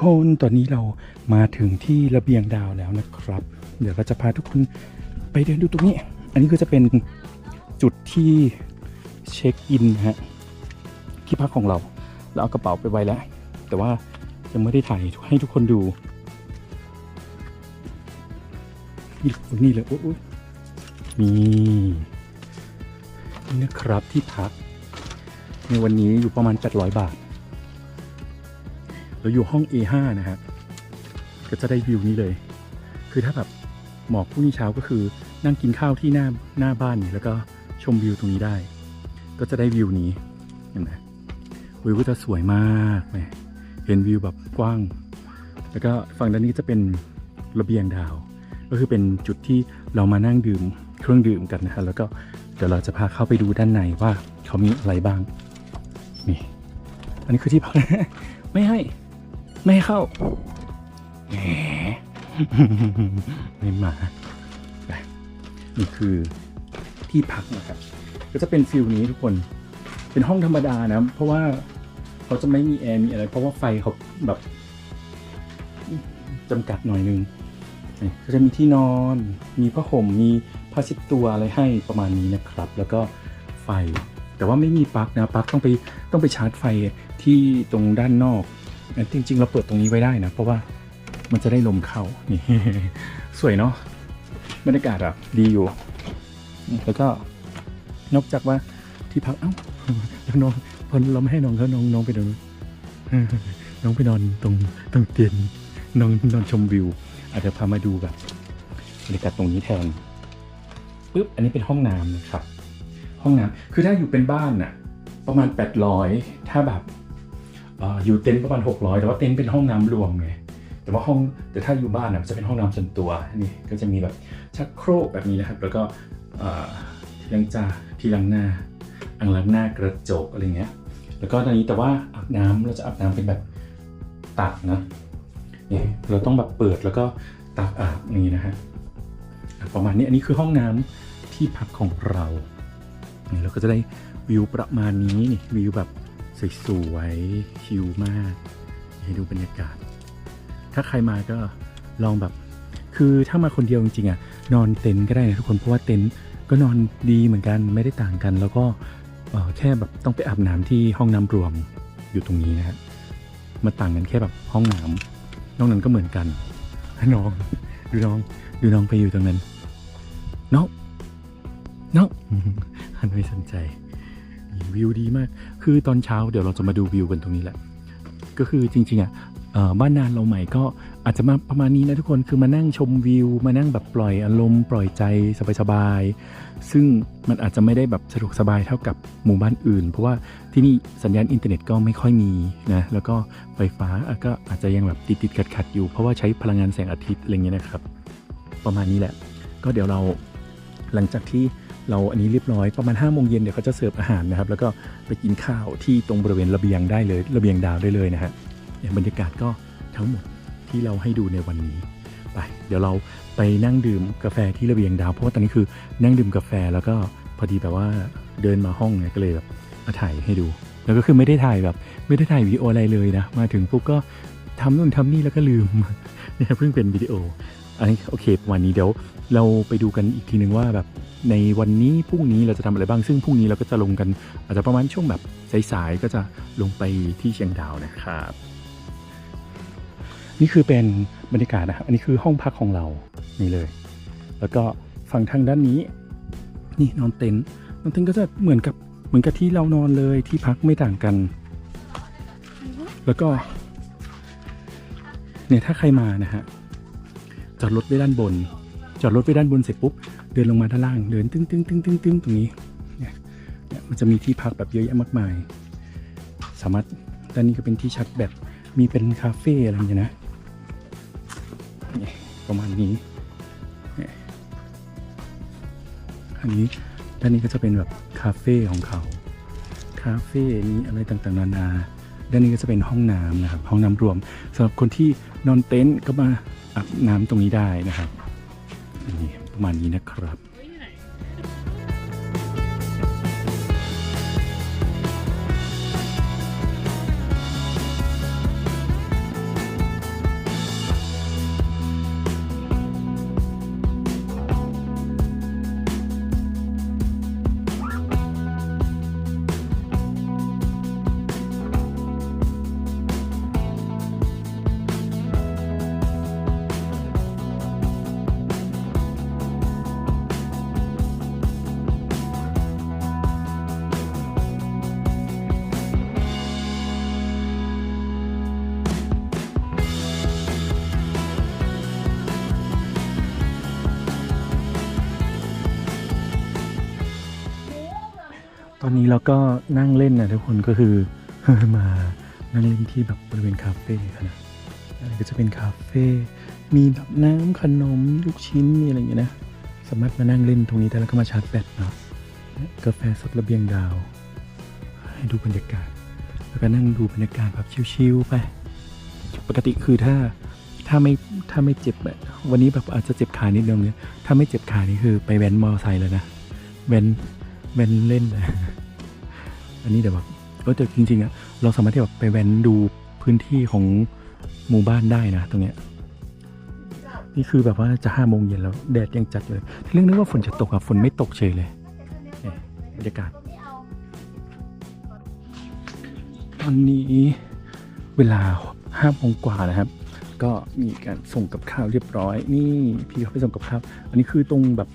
คนตอนนี้เรามาถึงที่ระเบียงดาวแล้วนะครับ เดี๋ยวเราจะพาทุกคนไปเดินดูตรงนี้ อันนี้ก็จะเป็นจุดที่เช็คอินนะฮะที่พักของเราเราเอากระเป๋าไปไว้แล้ว แต่ว่ายังไม่ได้ถ่ายให้ทุกคนดูนี่นี่เลยโอ้มีนี่นะครับที่พัก ในวันนี้อยู่ประมาณ 800 บาท เราอยู่ห้อง A5 นะครับก็จะได้วิวนี้เลย คือถ้าแบบหมอกพรุ่งนี้เช้าก็คือนั่งกินข้าวที่หน้าหน้าบ้านนี่แล้วก็ชมวิวตรงนี้ได้ ก็จะได้วิวนี้เห็นไหมวิวก็จะสวยมากเลยเห็นวิวแบบกว้าง แล้วก็ฝั่งด้านนี้จะเป็นระเบียงดาว ก็คือเป็นจุดที่เรามานั่งดื่มเครื่องดื่มกันนะฮะแล้วก็เดี๋ยวเราจะพาเข้าไปดูด้านในว่าเขามีอะไรบ้างนี่อันนี้คือที่พักไม่ให้ ไม่ให้เข้าแหมไม่มาไปนี่คือที่พักนะครับ ก็จะเป็นฟิลนี้ทุกคน เป็นห้องธรรมดานะ เพราะว่าเขาจะไม่มีแอร์มีอะไร เพราะว่าไฟเขาแบบจำกัดหน่อยนึงก็จะมีที่นอน มีผ้าห่ม มีผ้าเช็ดตัวอะไรให้ประมาณนี้นะครับ แล้วก็ไฟ แต่ว่าไม่มีปลั๊กนะ ปลั๊กต้องไปต้องไปชาร์จไฟที่ตรงด้านนอก จริง ๆ เราเปิดตรงนี้ไว้ได้นะ เพราะว่ามันจะได้ลมเข้านี่สวยเนาะบรรยากาศอะดีอยู่ แล้วก็นอกจากว่าที่พักเอ้าแล้วน้องพอเราไม่ให้น้องเขาน้องน้องไปนอนน้องไปนอนตรงตรงเตียงนอนนอนชมวิว อาจจะพามาดูแบบบรรยากาศตรงนี้แทนปุ๊บอันนี้เป็นห้องน้ำนะครับ ห้องน้ำคือถ้าอยู่เป็นบ้านน่ะ ประมาณ 800 ถ้าแบบ อยู่เต็นท์ประมาณ 600 แต่ว่าเต็นท์เป็นห้องน้ำรวมไงแต่ว่าห้องแต่ถ้าอยู่บ้านน่ะจะเป็นห้องน้ำส่วนตัวนี่ก็จะมีแบบชักโครกแบบนี้นะครับ แล้วก็ที่ล้างจานที่ล้างหน้าอ่างล้างหน้ากระจกอะไรเงี้ย แล้วก็ตอนนี้แต่ว่าอาบน้ำเราจะอาบน้ำเป็นแบบตักนะนี่เราต้องแบบเปิดแล้วก็ตักอาบอย่างนี้นะฮะอะประมาณนี้อันนี้คือห้องน้ำที่พักของเรานี่เราก็จะได้วิวประมาณนี้นี่วิวแบบ สวยๆชิลมาก ให้ดูบรรยากาศ ถ้าใครมาก็ลองแบบ คือถ้ามาคนเดียวจริงๆอะนอนเต็นท์ก็ได้นะทุกคนเพราะว่าเต็นท์ก็นอนดีเหมือนกันไม่ได้ต่างกัน แล้วก็แค่แบบต้องไปอาบน้ำที่ห้องน้ำรวมอยู่ตรงนี้นะฮะมาต่างกันแค่แบบห้องน้ำนอกนั้นก็เหมือนกันน้อง ดูน้อง ดูน้องไปอยู่ตรงนั้นน้องน้องหันไม่สนใจ วิวดีมาก คือตอนเช้าเดี๋ยวเราจะมาดูวิวกันตรงนี้แหละ ก็คือจริงๆอะบ้านนานเราใหม่ก็อาจจะมาประมาณนี้นะทุกคน คือมานั่งชมวิว มานั่งแบบปล่อยอารมณ์ปล่อยใจสบายๆ ซึ่งมันอาจจะไม่ได้แบบสะดวกสบายเท่ากับหมู่บ้านอื่น เพราะว่าที่นี่สัญญาณอินเทอร์เน็ตก็ไม่ค่อยมีนะ แล้วก็ไฟฟ้าก็อาจจะยังแบบติดๆขัดๆอยู่ เพราะว่าใช้พลังงานแสงอาทิตย์อะไรเงี้ยนะครับ ประมาณนี้แหละ ก็เดี๋ยวเราหลังจากที่ เราอันนี้เรียบร้อยประมาณ5้าโมงเย็นเดี๋ยวเขาจะเสิร์ฟอาหารนะครับ แล้วก็ไปกินข้าวที่ตรงบริเวณระเบียงได้เลยระเบียงดาวได้เลยนะฮะบรรยากาศก็ทั้งหมดที่เราให้ดูในวันนี้ไป เดี๋ยวเราไปนั่งดื่มกาแฟที่ระเบียงดาวเพราะว่าตอนนี้คือนั่งดื่มกาแฟแล้วก็พอดีแบบว่าเดินมาห้องเนี่ยก็เลยแบบมาถ่ายให้ดู แล้วก็คือไม่ได้ถ่ายแบบ ไม่ได้ถ่ายวิดีโออะไรเลยนะ มาถึงปุ๊บก็ทำนู่นทำนี่แล้วก็ลืมเนี่ยเพิ่งเป็นวิดีโอ อันนี้โอเคประมาณนี้เดี๋ยวเราไปดูกันอีกทีนึงว่าแบบในวันนี้พรุ่งนี้เราจะทำอะไรบ้างซึ่งพรุ่งนี้เราก็จะลงกัน อาจจะประมาณช่วงแบบสายๆก็จะลงไปที่เชียงดาวนะครับ นี่คือเป็นบรรยากาศนะครับอันนี้คือห้องพักของเรานี่เลย แล้วก็ฝั่งทางด้านนี้ นี่นอนเต็นท์นอนเต็นท์ก็จะเหมือนกับเหมือนกับที่เรานอนเลยที่พักไม่ต่างกัน แล้วก็เนี่ยถ้าใครมานะฮะ จอดรถไว้ด้านบน จอดรถไว้ด้านบนเสร็จปุ๊บ เดินลงมาด้านล่าง เดินตึ้งตึ้งตึ้งตึ้งตึ้งตรงนี้เนี่ยเนี่ยมันจะมีที่พักแบบเยอะแยะมากมาย สามารถด้านนี้ก็เป็นที่ชัดแบบมีเป็นคาเฟ่อะไรอย่างเงี้ยนะประมาณนี้เนี่ยอันนี้ด้านนี้ก็จะเป็นแบบคาเฟ่ของเขา คาเฟ่มีอะไรต่างๆ นานา ด้านนี้ก็จะเป็นห้องน้ำนะครับ ห้องน้ำรวมสำหรับคนที่นอนเต็นท์ก็มา อาบน้ำตรงนี้ได้นะครับนี่ประมาณนี้นะครับ นี้เราก็นั่งเล่นนะทุกคนก็คือมานั่งเล่นที่แบบบริเวณคาเฟ่นะอันนี้ก็จะเป็นคาเฟ่มีแบบน้ำขนมมีลูกชิ้นมีอะไรอย่างเงี้ยนะสามารถมานั่งเล่นตรงนี้ได้แล้วก็มาชาร์จแบตเนาะกาแฟสดระเบียงดาว ให้ดูบรรยากาศ แล้วก็นั่งดูบรรยากาศแบบชิลๆไป ปกติคือถ้าถ้าไม่ถ้าไม่เจ็บแบบวันนี้แบบอาจจะเจ็บขานิดนึงเนี่ยถ้าไม่เจ็บขานี่คือไปแว้นมอไซค์เลยนะแว้นแว้นเล่นเลย อันนี้เดี๋ยวแบบเออแต่จริงๆอะเราสามารถที่แบบไปแวนดูพื้นที่ของหมู่บ้านได้นะตรงเนี้ยนี่คือแบบว่าจะห้าโมงเย็นแล้วแดดยังจัดเลยเรื่องนึกว่าฝนจะตกอะฝนไม่ตกเฉยเลยเนี่ยบรรยากาศตอนนี้เวลาห้าโมงกว่านะครับ ก็มีการส่งกับข้าวเรียบร้อย นี่พี่เขาไปส่งกับข้าว อันนี้คือตรงแบบ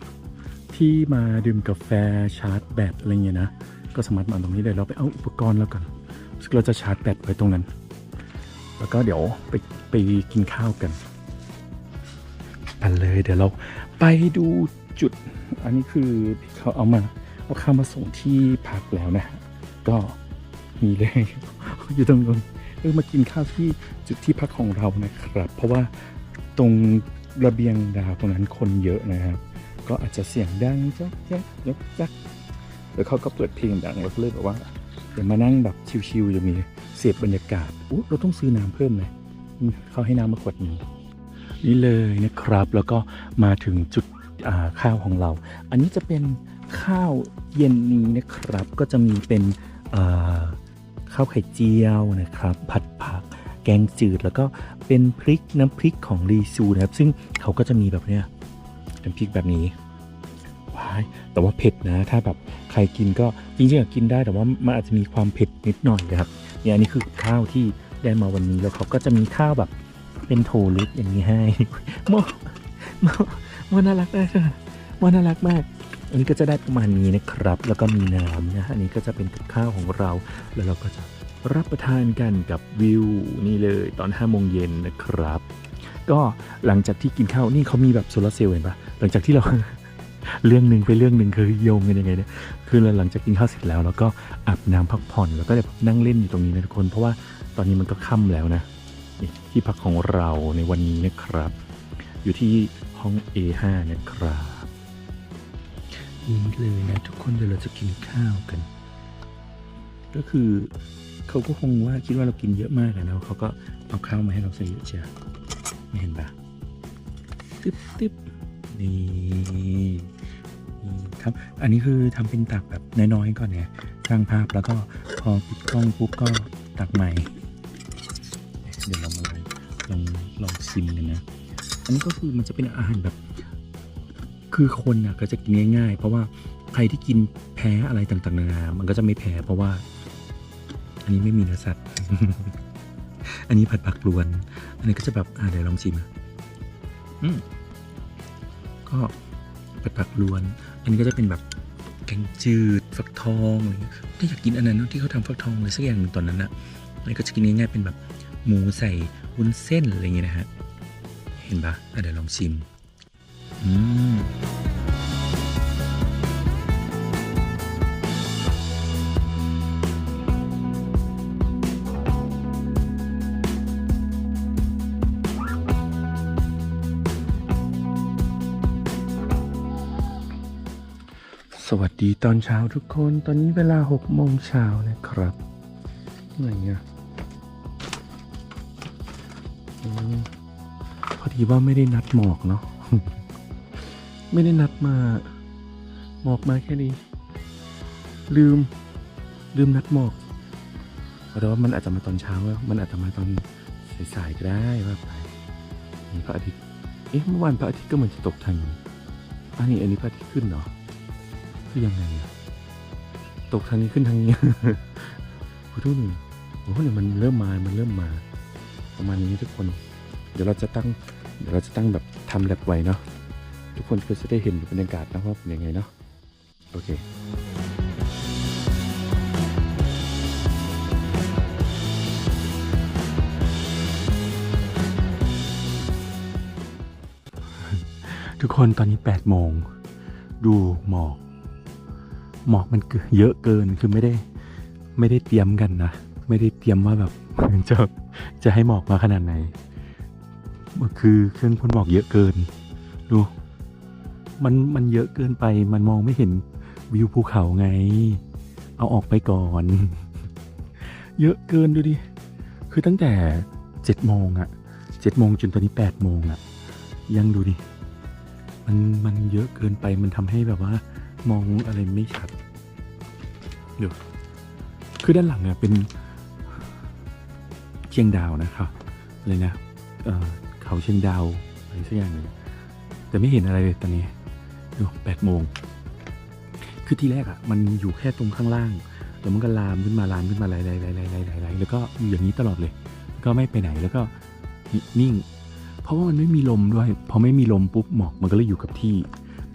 ที่มาดื่มกาแฟชาร์จแบตอะไรเงี้ยนะ ก็สามารถมาตรงนี้เลยเราไปเอาอุปกรณ์แล้วกันเราจะชาร์จแบตไว้ตรงนั้น แล้วก็เดี๋ยวไปไปกินข้าวกันไปเลยเดี๋ยวเราไปดูจุด อันนี้คือเขาเอามาเอาข้าวมาส่งที่พักแล้วนะ ก็มีเลยอยู่ตรงนู้นเออมากินข้าวที่จุดที่พักของเรานะครับ เพราะว่าตรงระเบียงดาวตรงนั้นคนเยอะนะครับ ก็อาจจะเสียงดังจ๊กแจ๊กยกจัก แล้วเขาก็เปิดเพลงดังเราก็เลยแบบว่าเดี๋ยวมานั่งแบบชิวๆจะมีเสพบรรยากาศอู้เราต้องซื้อน้ำเพิ่มไหมเขาให้น้ำมาขวดหนึงนี่เลยนะครับ แล้วก็มาถึงจุดข้าวของเรา อันนี้จะเป็นข้าวเย็นนี้นะครับ ก็จะมีเป็นข้าวไข่เจียวนะครับ ผัดผัก แกงจืด แล้วก็เป็นพริกน้ำพริกของรีซูนะครับ ซึ่งเขาก็จะมีแบบเนี้ยน้ำพริกแบบนี้ ว้ายแต่ว่าเผ็ดนะ ถ้าแบบใครกินก็จริงๆกินได้แต่ว่ามันอาจจะมีความเผ็ดนิดหน่อยนะครับเนี่ยอันนี้คือข้าวที่ได้มาวันนี้แล้วเขาก็จะมีข้าวแบบเป็นโถล็กอย่างนี้ให้โมโมโมน่ารักมากเลยโมน่ารักมาก อันนี้ก็จะได้ประมาณนี้นะครับ แล้วก็มีน้ำนะอันนี้ก็จะเป็นกับข้าวของเรา แล้วเราก็จะรับประทานกันกับวิวนี่เลยตอน5โมงเย็นนะครับ ก็หลังจากที่กินข้าวนี่เขามีแบบโซลาเซลล์เห็นปะหลังจากที่เรา เรื่องหนึ่งไปเรื่องหนึ่งคือโยงกันยังไงเนี่ยคือหลังจากกินข้าวเสร็จแล้วเราก็อาบน้ำพักผ่อนแล้วก็เดี๋ยวนั่งเล่นอยู่ตรงนี้นะทุกคน เพราะว่าตอนนี้มันก็ค่ำแล้วนะนี่ที่พักของเราในวันนี้นะครับ อยู่ที่ห้อง A5 นะครับนี่เลยนะทุกคนเดี๋ยวเราจะกินข้าวกัน ก็คือเขาก็คงว่าคิดว่าเรากินเยอะมากอะนะเขาก็เอาข้าวมาให้เราใส่เยอะเชียวไม่เห็นปะตึ๊บตึ๊บนี่นี่ ครับ อันนี้คือทำเป็นตักแบบน้อยๆก่อนเนี่ยสร้างภาพแล้วก็พอปิดกล้องปุ๊บก็ตักใหม่ เดี๋ยวเรามาลองลองชิมกันนะ อันนี้ก็คือมันจะเป็นอาหารแบบ คือคนน่ะก็จะกินง่าย ๆ เพราะว่าใครที่กินแพ้อะไรต่างๆนานามันก็จะไม่แพ้เพราะว่า อันนี้ไม่มีเนื้อสัตว์ อันนี้ผัดผักรวน อันนี้ก็จะแบบอ่าเดี๋ยวลองชิมอะอืมก็ผัดผักรวน อันนี้ก็จะเป็นแบบแกงจืดฟักทองอะไรเงี้ยถ้าอยากกินอันนั้นที่เขาทำฟักทองเลยสักอย่างหนึ่งตอนนั้นอะอันนี้ก็จะกินง่ายๆเป็นแบบหมูใส่วุ้นเส้นอะไรเงี้ยนะฮะ เห็นปะะเดี๋ยวลองชิม อืม วัสดีตอนเช้าทุกคน ตอนนี้เวลาหกโมงเช้านะครับอะไหนอะอืมพอดีว่าไม่ได้นัดหมอกเนาะ ไม่ได้นัดมา หมอกมาแค่นี้ ลืม ลืมนัดหมอกแต่ว่ามันอาจจะมาตอนเช้า มันอาจจะมาตอนสายๆก็ได้ว่าไปนี่พระอาทิตย์ เอ๊ะเมื่อวานพระอาทิตย์ก็เหมือนจะตกทางนี้อันนี้อันนี้พระอาทิตย์ขึ้นเหรอ คือยังไงอะตกทางนี้ขึ้นทางนี้โอ้ทุกหนึ่งโอ้โหเนี่ยมันเริ่มมา มันเริ่มมา ประมาณนี้ทุกคน เดี๋ยวเราจะตั้ง เดี๋ยวเราจะตั้งแบบทำแลบไว้เนาะ ทุกคนก็จะได้เห็นบรรยากาศนะว่าเป็นยังไงเนาะ โอเคทุกคนตอนนี้8โมง ดูหมอก หมอกมันเยอะเกินคือไม่ได้ไม่ได้เตรียมกันนะ ไม่ได้เตรียมว่าแบบจะจะให้หมอกมาขนาดไหนคือเครื่องพ่นหมอกเยอะเกิน ดูมันมันเยอะเกินไปมันมองไม่เห็นวิวภูเขาไง เอาออกไปก่อน เยอะเกินดูดิ คือตั้งแต่เจ็ดโมงอะเจ็ดโมงจนตอนนี้แปดโมงอะยังดูดิ มันมันเยอะเกินไปมันทำให้แบบว่า มองอะไรไม่ชัด เดี๋ยวคือด้านหลังเนี่ยเป็นเชียงดาวนะครับอะไรนะเเขาเชียงดาวอะไรสักอย่างหนึ่งแต่ไม่เห็นอะไรเลยตอนนี้ดูแปดโมงคือที่แรกอะ่ะมันอยู่แค่ตรงข้างล่างแล้วมันก็ลามขึ้นมาลามขึ้นมาหลไหลไหลไหลไหลไหลไหลแล้วก็อยู่อย่างนี้ตลอดเลย ก็ไม่ไปไหนแล้วก็นิ่ง เพราะว่ามันไม่มีลมด้วยพอไม่มีลมปุ๊บหมอกมันก็เลยอยู่กับที่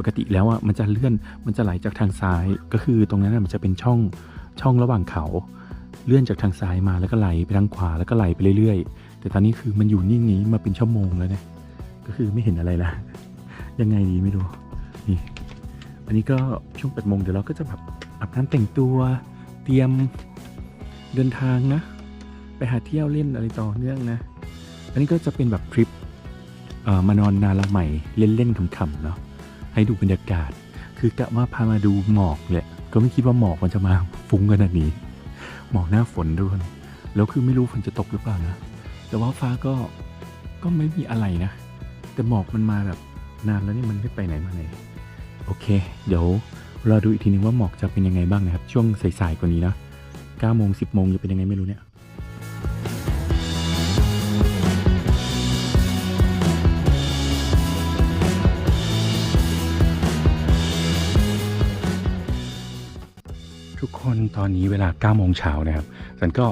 ปกติแล้วอะมันจะเลื่อนมันจะไหลจากทางซ้าย ก็คือตรงนั้นนะมันจะเป็นช่องช่องระหว่างเขา เลื่อนจากทางซ้ายมาแล้วก็ไหลไปทางขวาแล้วก็ไหลไปเรื่อยๆ แต่ตอนนี้คือมันอยู่นิ่งนี้มาเป็นชั่วโมงแล้วเนี่ยก็คือไม่เห็นอะไรละยังไงดีไม่รู้นี่อันนี้ก็ช่วงแปดโมงเดี๋ยวเราก็จะแบบอาบน้ำแต่งตัวเตรียมเดินทางนะ ไปหาเที่ยวเล่นอะไรต่อเนื่องนะ อันนี้ก็จะเป็นแบบทริปเอ่อมานอนนาละใหม่เล่นๆขำๆเนาะ ให้ดูบรรยากาศ คือกะว่าพามาดูหมอกแหละ ก็ไม่คิดว่าหมอกมันจะมาฟุ้งขนาดนี้ หมอกหน้าฝนด้วยแล้วคือไม่รู้ฝนจะตกหรือเปล่านะ แต่ว่าฟ้าก็ ก็ไม่มีอะไรนะ แต่หมอกมันมาแบบนานแล้วนี่มันไม่ไปไหนมาไหน โอเค เดี๋ยวรอดูอีกทีนึงว่าหมอกจะเป็นยังไงบ้างนะครับ ช่วงสายๆกว่านี้นะ9โมง10โมงจะเป็นยังไงไม่รู้เนี่ย กคนตอนนี้เวลา9โมงเช้านะครับฉันก็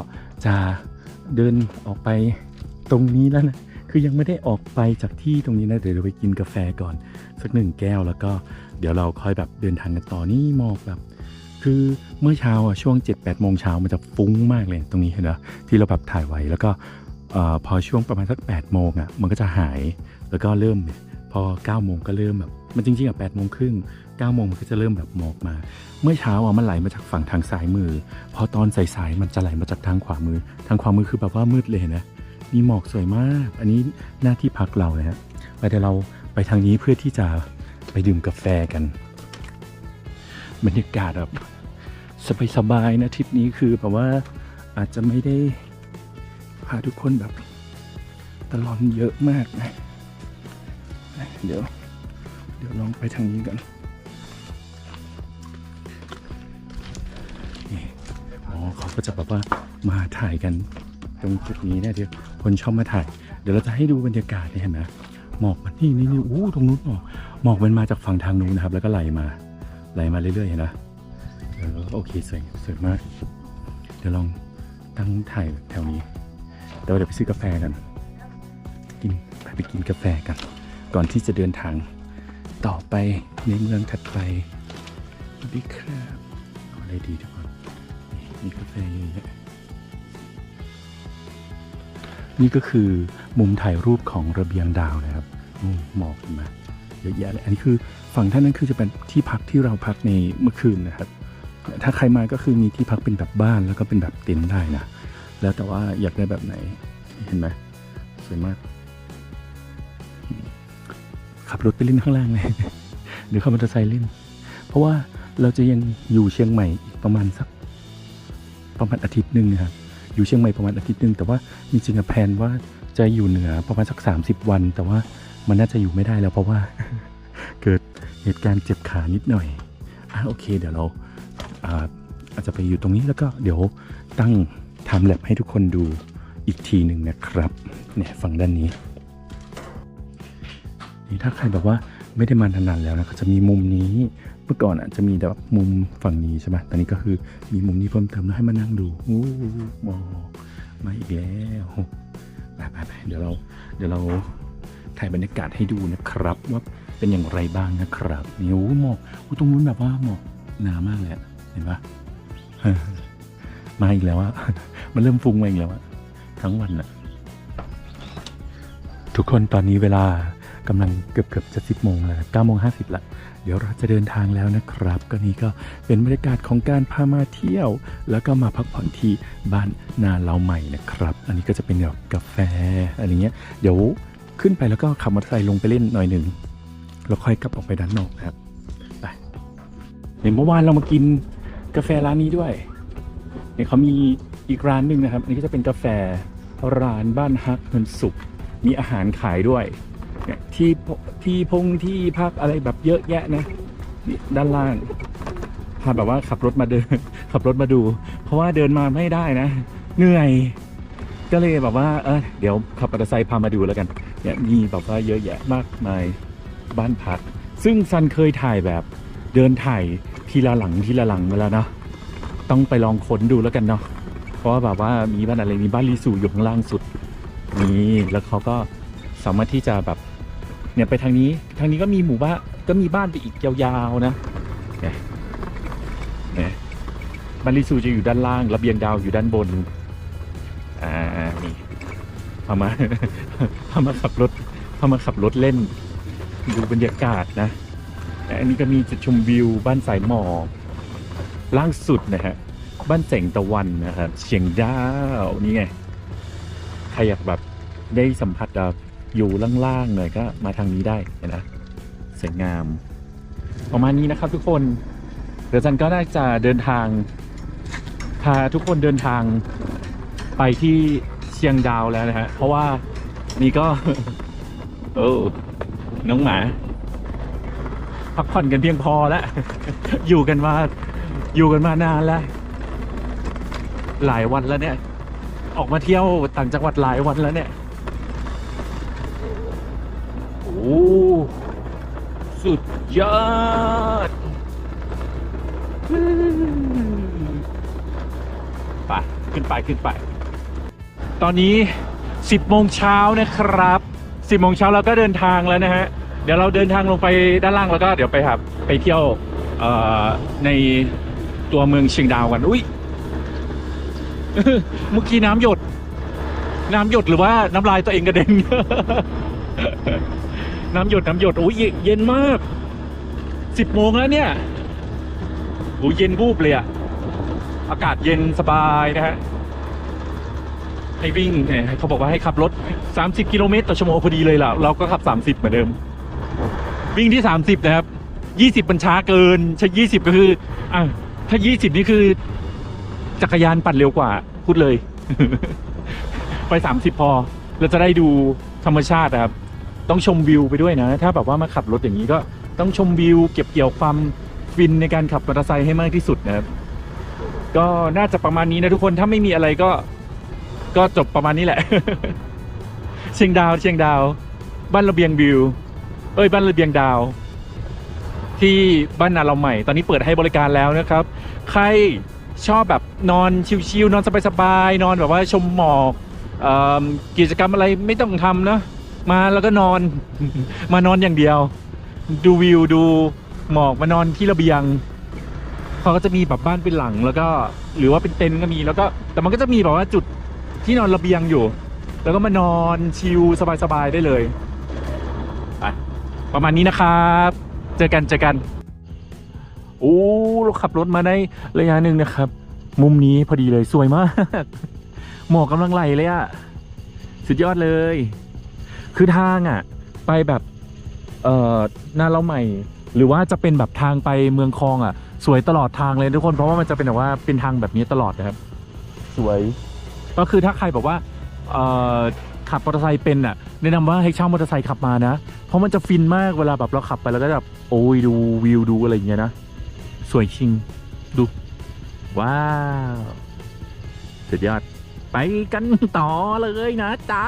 จะเดินออกไปตรงนี้แล้วนะคือยังไม่ได้ออกไปจากที่ตรงนี้นะเดี๋ยวเราไปกินกาแฟก่อน สักหนึ่งแก้วแล้วก็เดี๋ยวเราค่อยแบบเดินทางกันต่อนี่หมอกแบบ คือเมื่อเช้าอะช่วง 7 8โมงเช้ามันจะฟุ้งมากเลยตรงนี้เห็นไหมที่เราแบบถ่ายไว้แล้วก็พอช่วงประมาณสัก8โมงอะมันก็จะหายแล้วก็เริ่มพอ9โมงก็เริ่มแบบ มันจริงๆอะ8โมงครึ่ง9โมงมันก็จะเริ่มแบบหมอกมา เมื่อเช้าอะมันไหลมาจากฝั่งทางซ้ายมือ พอตอนสายๆมันจะไหลมาจากทางขวามือ ทางขวามือคือแบบว่ามืดเลยนะ มีหมอกสวยมาก อันนี้หน้าที่พักเรานะฮะไปเดี๋ยวเราไปทางนี้เพื่อที่จะไปดื่มกาแฟกัน บรรยากาศแบบสบายๆนะทริปนี้คือแบบว่าอาจจะไม่ได้พาทุกคนแบบตลอดเยอะมากนะ เดี๋ยว เดี๋ยวลองไปทางนี้กันนี่อ๋อเขาก็จะแบบว่ามาถ่ายกันตรงจุดนี้นะเดี๋ยวคนชอบมาถ่าย เดี๋ยวเราจะให้ดูบรรยากาศเนี่ยเห็นไหมหมอกมันนี่นี่นี่อู้ตรงนู้นหมอกหมอกมันมาจากฝั่งทางนู้นนะครับ แล้วก็ไหลมาไหลมาเรื่อยๆเห็นไหมโอเคสวยสวยมาก เดี๋ยวลองตั้งถ่ายแถวนี้แต่ว่าเดี๋ยวไปซื้อกาแฟกันกินไปไปกินกาแฟกัน ก่อนที่จะเดินทาง ต่อไปในเมืองถัดไปสวัสดีครับออะไรดีทุกคนนี่มีกาแฟเยอะแยะนี่ก็คือมุมถ่ายรูปของระเบียงดาวนะครับหมอกเห็นไหมาเยอะแยะเลยอันนี้คือฝั่งท่านนั้นคือจะเป็นที่พักที่เราพักในเมื่อคืนนะครับ ถ้าใครมาก็คือมีที่พักเป็นแบบบ้านแล้วก็เป็นแบบเต็นท์ได้นะ แล้วแต่ว่าอยากได้แบบไหน เห็นไหมสวยมาก ขับรถไปเล่นข้างล่างเลยหรือขับมอเตอร์ไซค์เล่น เพราะว่าเราจะยังอยู่เชียงใหม่อีกประมาณสักประมาณอาทิตย์หนึ่งนะครับอยู่เชียงใหม่ประมาณอาทิตย์หนึ่งแต่ว่าจริงๆอะแพลนว่าจะอยู่เหนือประมาณสัก 30 วัน แต่ว่ามันน่าจะอยู่ไม่ได้แล้วเพราะว่า เกิดเหตุการณ์เจ็บขานิดหน่อยอะโอเค เดี๋ยวเราอาอาจจะไปอยู่ตรงนี้แล้วก็เดี๋ยวตั้งทม์แลปให้ทุกคนดูอีกทีหนึ่งนะครับเนี่ยฝั่งด้านนี้ นี่ถ้าใครแบบว่าไม่ได้มานานๆแล้วนะก็จะมีมุมนี้เมื่อก่อนอะจะมีแบบมุมฝั่งนี้ใช่ไหมตอนนี้ก็คือมีมุมนี้เพิ่มเติมแล้วให้มานั่งดูโอ้หมอกมาอีกแล้วไปไปไปเดี๋ยวเราเดี๋ยวเราถ่ายบรรยากาศให้ดูนะครับ ว่าเป็นอย่างไรบ้างนะครับนี่โอ้หมอกโอ้ตรงนู้นแบบว่าหมอกหนามากเลยเห็นปะมาอีกแล้วอะมันเริ่มฟุ้งมาอีกแล้วอะทั้งวันอะทุกคนตอนนี้เวลา กำลังเกือบเกือบจะสิบโมงแล้วเก้าโมงห้าสิบละเดี๋ยวเราจะเดินทางแล้วนะครับ ก็นี่ก็เป็นบรรยากาศของการพามาเที่ยว แล้วก็มาพักผ่อนที่บ้านนาเราใหม่นะครับ อันนี้ก็จะเป็นแบบกาแฟอะไรเงี้ยเดี๋ยวขึ้นไปแล้วก็ขับมอเตอร์ไซค์ลงไปเล่นหน่อยหนึ่งแล้วค่อยกลับออกไปด้านนอกนะครับไปเห็นเมื่อวานเรามากินกาแฟร้านนี้ด้วยเนี่ยเขามีอีกร้านหนึ่งนะครับ อันนี้ก็จะเป็นกาแฟร้านบ้านฮักเงินสุขมีอาหารขายด้วย เนี่ยที่พที่พงที่พักอะไรแบบเยอะแยะนะนี่ด้านล่างพาแบบว่าขับรถมาเดิน ขับรถมาดู เพราะว่าเดินมาไม่ได้นะ เหนื่อยก็เลยแบบว่าเออเดี๋ยวขับมอเตอร์ไซค์พามาดูแล้วกันเนี่ยมีแบบว่าเยอะแยะมากมายบ้านพัก ซึ่งซันเคยถ่ายแบบเดินถ่ายทีละหลังทีละหลังมาแล้วเนาะต้องไปลองค้นดูแล้วกันเนาะเพราะว่าแบบว่ามีบ้านอะไรมีบ้านรีสูอยู่ข้างล่างสุดนี่แล้วเขาก็สามารถที่จะแบบ เนี่ยไปทางนี้ทางนี้ก็มีหมู่บ้านก็มีบ้านไปอีกยาวๆนะเนี่ยเนี่ยบ้านรีสูจะอยู่ด้านล่างระเบียงดาวอยู่ด้านบนอ่านี่พามาพามาขับรถพามาขับรถเล่น ดูบรรยากาศนะและอันนี้ก็มีจุดชมวิวบ้านสายหมอกล่างสุดนะฮะบ้านแสงตะวันนะครับเชียงดาวนี่ไงใครอยากแบบได้สัมผัสแบบ อยู่ล่างๆหน่อยก็มาทางนี้ได้นะสวยงาม ประมาณนี้นะครับทุกคนเดี๋ยวจันก็น่าจะเดินทาง พาทุกคนเดินทางไปที่เชียงดาวแล้วนะฮะเพราะว่านี่ก็ โอ้น้องหมา พักผ่อนกันเพียงพอแล้ว อยู่กันมาอยู่กันมานานแล้ว หลายวันแล้วเนี่ย ออกมาเที่ยวต่างจังหวัดหลายวันแล้วเนี่ย สุดยอดไปขึ้นไปขึ้นไป ตอนนี้ 10โมงเช้านะครับ 10โมงเช้าเราก็เดินทางแล้วนะฮะ เดี๋ยวเราเดินทางลงไปด้านล่างแล้วก็เดี๋ยวไปครับไปเที่ยวในตัวเมืองเชียงดาวกัน อุ้ยเมื่อกี้น้ำหยด น้ำหยดหรือว่าน้ำลายตัวเองกระเด็น น้ำหยดน้ำหยดโอ้ยเย็นมาก10โมงแล้วเนี่ยโอ้ยเย็นบูบเลยอะอากาศเย็นสบายนะฮะให้วิ่งเนี่ยเขาบอกว่าให้ขับรถ 30 กิโลเมตรต่อชั่วโมงพอดีเลยล่ะ เราก็ขับ 30 เหมือนเดิม วิ่งที่ 30 นะครับ 20มันช้าเกินใช่20 ก็คืออะถ้า 20 นี่คือ จักรยานปั่นเร็วกว่า พูดเลย ไป 30 พอ เราจะได้ดูธรรมชาตินะครับ ต้องชมวิวไปด้วยนะ ถ้าแบบว่ามาขับรถอย่างนี้ก็ต้องชมวิว เก็บเกี่ยวความฟินในการขับมอเตอร์ไซค์ให้มากที่สุดนะครับก็น่าจะประมาณนี้นะทุกคนถ้าไม่มีอะไรก็ ก็จบประมาณนี้แหละ เชียงดาวเชียงดาว บ้านระเบียงวิว เอ้ยบ้านระเบียงดาว ที่บ้านนาเราใหม่ ตอนนี้เปิดให้บริการแล้วนะครับ ใครชอบแบบนอนชิวๆนอนสบายๆนอนแบบว่าชมหมอกออกิจกรรมอะไรไม่ต้องทำนะ มาแล้วก็นอน มานอนอย่างเดียว ดูวิวดูหมอกมานอนที่ระเบียงเขาก็จะมีแบบบ้านเป็นหลังแล้วก็หรือว่าเป็นเต็นท์ก็มีแล้วก็ แต่มันก็จะมีแบบว่าจุดที่นอนระเบียงอยู่ แล้วก็มานอนชิลสบายๆได้เลยไปประมาณนี้นะครับ เจอกันเจอกัน โอ้เราขับรถมาได้ระยะหนึ่งนะครับ มุมนี้พอดีเลยสวยมาก หมอกกำลังไหลเลยอะสุดยอดเลย คือทางอะไปแบบเอ่อหน้าเราใหม่ หรือว่าจะเป็นแบบทางไปเมืองคลองอะ สวยตลอดทางเลยทุกคนเพราะว่ามันจะเป็นแบบว่าเป็นทางแบบนี้ตลอดนะครับ สวย ก็คือถ้าใครแบบว่าเอ่อขับมอเตอร์ไซค์เป็นอะแนะนำว่าให้เช่ามอเตอร์ไซค์ขับมานะ เพราะมันจะฟินมากเวลาแบบเราขับไปแล้วก็แบบโอ้ยดูวิวดูอะไรอย่างเงี้ยนะสวยจริงดู ว้าวสุดยอด ไปกันต่อเลยนะจ๊ะ